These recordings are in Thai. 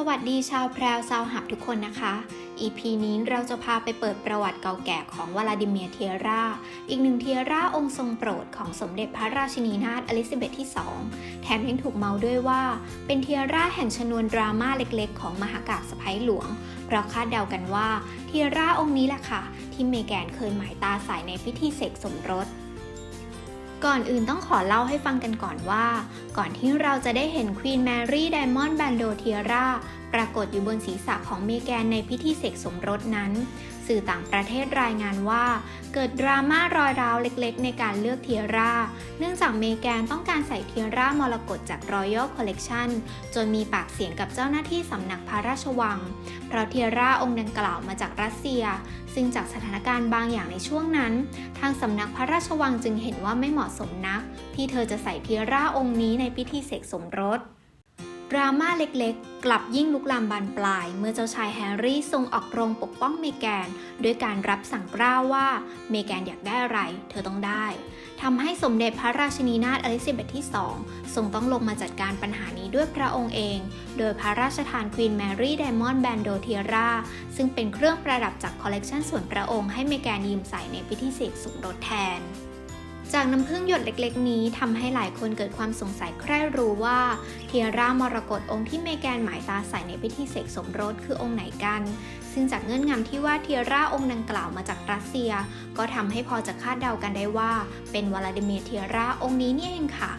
สวัสดีชาวแพรวชาวหับทุกคนนะคะ EP นี้เราจะพาไปเปิดประวัติเก่าแก่ของวลาดิเมียเทียร่า อีกหนึ่งเทียร่าองค์ทรงโปรดของสมเด็จพระราชินีนาถอลิซาเบธที่ 2 แถมยังถูกเมาด้วยว่า เป็นเทียร่าแห่งชนวนดราม่าเล็กๆ ของมหากาพย์สะพ้ยหลวง เพราะคาดเดากันว่าเทียร่าองค์นี้แหละค่ะ ที่เมแกนเคยหมายตาใส่ในพิธีเสกสมรส ก่อนอื่นต้องขอเล่าให้ฟังกันก่อนว่า ก่อนที่เราจะได้เห็นควีนแมรี่ไดมอนด์แบนโดเทียร่า ปรากฏอยู่บนศีรษะของเมแกนในพิธีเสกสมรสนั้น สื่อต่างประเทศรายงานว่า เกิดดราม่ารอยร้าวเล็กๆ ในการเลือกเทียร่า เนื่องจากเมแกนต้องการใส่เทียร่ามรกตจาก Royal Collection จนมีปากเสียงกับเจ้าหน้าที่สำนักพระราชวัง เพราะเทียร่าองค์ดังกล่าวมาจากรัสเซีย ซึ่งจากสถานการณ์บางอย่างในช่วงนั้น ทางสำนักพระราชวังจึงเห็นว่าไม่เหมาะสมนัก ที่เธอจะใส่เทียร่าองค์นี้ในพิธีเสกสมรส ดราม่าเล็กๆ กลับยิ่งลุกลามบานปลาย เมื่อเจ้าชายแฮร์รี่ทรงออกโรงปกป้องเมแกนด้วยการรับสั่งกล้าวว่าเมแกนอยากได้อะไร เธอต้องได้ทำให้สมเด็จพระราชินีนาถอลิซาเบธที่ 2 ทรงต้องลงมาจัดการปัญหานี้ด้วยพระองค์เอง โดยพระราชทานควีนแมรี่ไดมอนด์แบนโดเทียร่าซึ่งเป็นเครื่องประดับจากคอลเลกชันส่วนพระองค์ให้เมแกนยืมใส่ในพิธีเสกสมรสแทน จากน้ำพึ่งหยดเล็กๆ นี้ทำให้หลายคนเกิดความสงสัยใคร่รู้ว่าเทียร่ามรกตองค์ที่เมแกนหมายตาใส่ในพิธีเสกสมรสคือองค์ไหนกัน ซึ่งจากเงื่อนงำที่ว่าเทียร่าองค์ดังกล่าวมาจากรัสเซีย ก็ทำให้พอจะคาดเดากันได้ว่า เป็นวลาดิเมียเทียร่าองค์นี้นี่เองค่ะ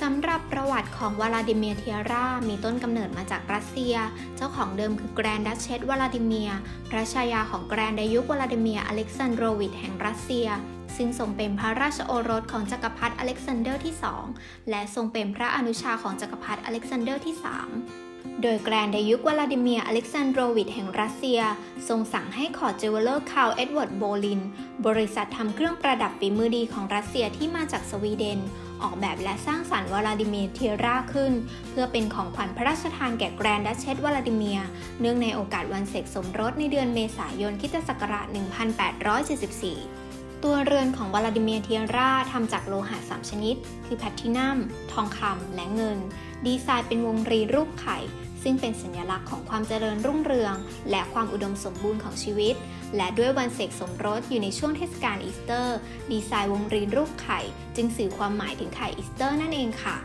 สำหรับประวัติของวลาดิเมียเทียร่า มีต้นกำเนิดมาจากรัสเซีย เจ้าของเดิมคือแกรนดัชเชสวลาดิเมีย พระชายาของแกรนไดยุควลาดิเมียอเล็กซานโดรวิชแห่งรัสเซีย ซึ่งทรงเป็นพระราชโอรสของจักรพรรดิอเล็กซานเดอร์ที่ 2 และทรงเป็นพระอนุชาของจักรพรรดิอเล็กซานเดอร์ที่ 3โดยแกรนไดยุควลาดิเมียร์อเล็กซานโดรวิชแห่งรัสเซีย ทรงสั่งให้ขอเจเวลเลอร์คาวเอ็ดเวิร์ดโบลิน บริษัททำเครื่องประดับฝีมือดีของรัสเซียที่มาจากสวีเดน ออกแบบและสร้างสรรค์วลาดิเมียร์เทียร่าขึ้น เพื่อเป็นของขวัญพระราชทานแก่แกรนดัชเชสวลาดิเมียร์เนื่องในโอกาสวันเสกสมรสในเดือนเมษายนคิตศักราช 1874 ตัวเรือนของวลาดิเมียเทียร่าทำจากโลหะ 3 ชนิด คือแพลทินัม ทองคำ และเงิน ดีไซน์เป็นวงรีรูปไข่ ซึ่งเป็นสัญลักษณ์ของความเจริญรุ่งเรือง และความอุดมสมบูรณ์ของชีวิต และด้วยวันเสกสมรสอยู่ในช่วงเทศกาลอีสเตอร์ ดีไซน์วงรีรูปไข่ จึงสื่อความหมายถึงไข่อีสเตอร์นั่นเองค่ะ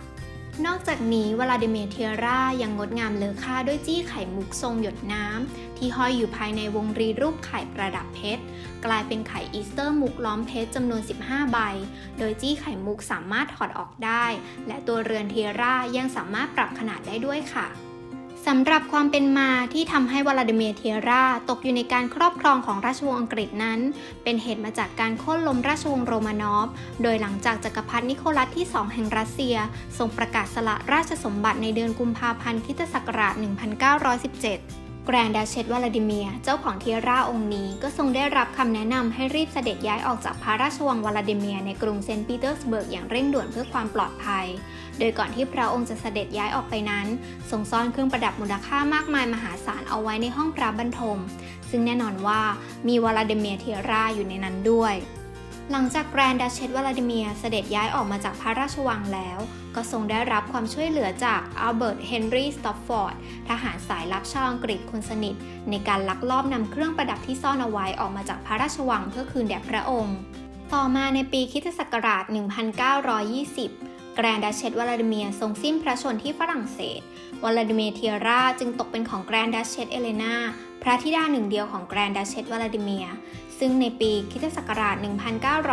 นอกจากนี้วลาดิเมียเทียร่ายังงดงามเลอค่าด้วยจี้ไข่มุกทรงหยดน้ำ ที่ห้อยอยู่ภายในวงรีรูปไข่ประดับเพชร กลายเป็นไข่อีสเตอร์มุกล้อมเพชรจำนวน 15 ใบ โดยจี้ไข่มุกสามารถถอดออกได้ และตัวเรือนเทียร่ายังสามารถปรับขนาดได้ด้วยค่ะ สำหรับความเป็นมาที่ทำให้วลาดิเมียร์เทียร่าตกอยู่ในการครอบครองของราชวงศ์อังกฤษนั้น เป็นเหตุมาจากการโค่นล้มราชวงศ์โรมานอฟ โดยหลังจากจักรพรรดินิโคลัสที่ 2 แห่งรัสเซียทรงประกาศสละราชสมบัติในเดือนกุมภาพันธ์คริสตศักราช1917 แกรนดาเชตวลาดิเมียร์เจ้าของเทียร่าองค์นี้ก็ทรงได้รับคำแนะนำให้รีบเสด็จย้ายออกจากพระราชวังวลาดิเมียร์ในกรุงเซนต์ปีเตอร์สเบิร์กอย่างเร่งด่วนเพื่อความปลอดภัย โดยก่อนที่พระองค์จะเสด็จย้ายออกไปนั้น ทรงซ่อนเครื่องประดับมูลค่ามากมายมหาศาลเอาไว้ในห้องพระบรรทม ซึ่งแน่นอนว่ามีวลาดิเมียร์เทียร่าอยู่ในนั้นด้วย หลังจากแกรนดัชเชตวลาดิเมียเสด็จย้ายออกมาจากพระราชวังแล้ว ก็ทรงได้รับความช่วยเหลือจากอัลเบิร์ต เฮนรี่ สต็อปฟอร์ด ทหารสายลับชาวอังกฤษคนสนิท ในการลักลอบนำเครื่องประดับที่ซ่อนเอาไว้ออกมาจากพระราชวังเพื่อคืนแด่พระองค์ ต่อมาในปีคิสตศักราช 1920 แกรนดัชเชตวลาดิเมียทรงสิ้นพระชนม์ที่ฝรั่งเศส วลาดิเมียเทียร่าจึงตกเป็นของแกรนดัชเชตเอเลนา พระธิดาหนึ่งเดียวของแกรนดัชเชตวลาดิเมียร์ ซึ่งในปีคริสตศักราช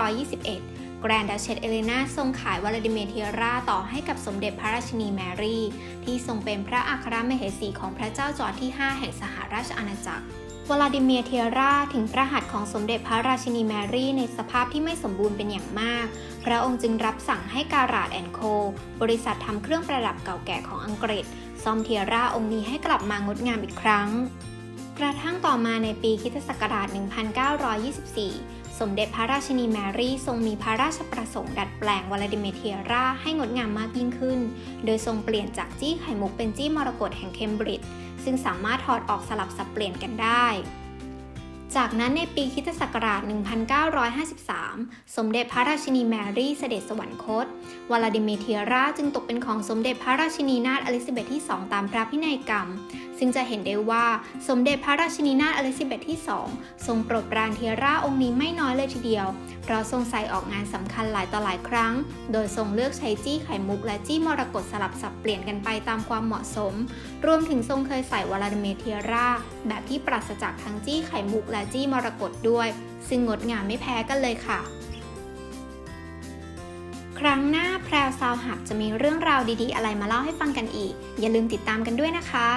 1921 แกรนดัชเชตเอเลนาทรงขายวลาดิเมียร์เทียร่าต่อให้กับสมเด็จพระราชินีแมรี่ ที่ทรงเป็นพระอัครมเหสีของพระเจ้าจอร์จที่ 5 แห่งสหราชอาณาจักรวลาดิเมียร์เทียร่าถึงพระหัตถ์ของสมเด็จพระราชินีแมรี่ในสภาพที่ไม่สมบูรณ์เป็นอย่างมาก พระองค์จึงรับสั่งให้การาดแอนโค บริษัททำเครื่องประดับเก่าแก่ของอังกฤษ ซ่อมเทียร่าองค์นี้ให้กลับมางดงามอีกครั้ง กระทั่งต่อมาในปีคริสตศักราช 1924 สมเด็จพระราชินีแมรี่ทรงมีพระราชประสงค์ดัดแปลงวลาดิเมเทียร่าให้งดงามมากยิ่งขึ้น โดยทรงเปลี่ยนจากจี้ไข่มุกเป็นจี้มรกตแห่งเคมบริดจ์ซึ่งสามารถถอดออกสลับสับเปลี่ยนกันได้ จากนั้นในปีคริสตศักราช 1953 สมเด็จพระราชินีแมรี่เสด็จสวรรคต วลาดิเมเทียร่าจึงตกเป็นของสมเด็จพระราชินีนาถอลิซาเบธที่ 2 ตามพระพินัยกรรม ซึ่งจะเห็นได้ว่าสมเด็จพระราชินีนาถอลิซาเบธที่ 2 ทรงโปรดปรานเทียร่าองค์นี้ไม่น้อยเลยทีเดียว เพราะทรงใส่ออกงานสำคัญหลายต่อหลายครั้ง โดยทรงเลือกใช้จี้ไข่มุกและจี้มรกตสลับสับเปลี่ยนกันไปตามความเหมาะสม รวมถึงทรงเคยใส่วลาดิเมเทียร่าแบบที่ปราศจากทั้งจี้ไข่มุกและจี้มรกตด้วย ซึ่งงดงามไม่แพ้กันเลยค่ะ ครั้งหน้าแพรวซาวหับจะมีเรื่องราวดีๆ อะไรมาเล่าให้ฟังกันอีก อย่าลืมติดตามกันด้วยนะคะ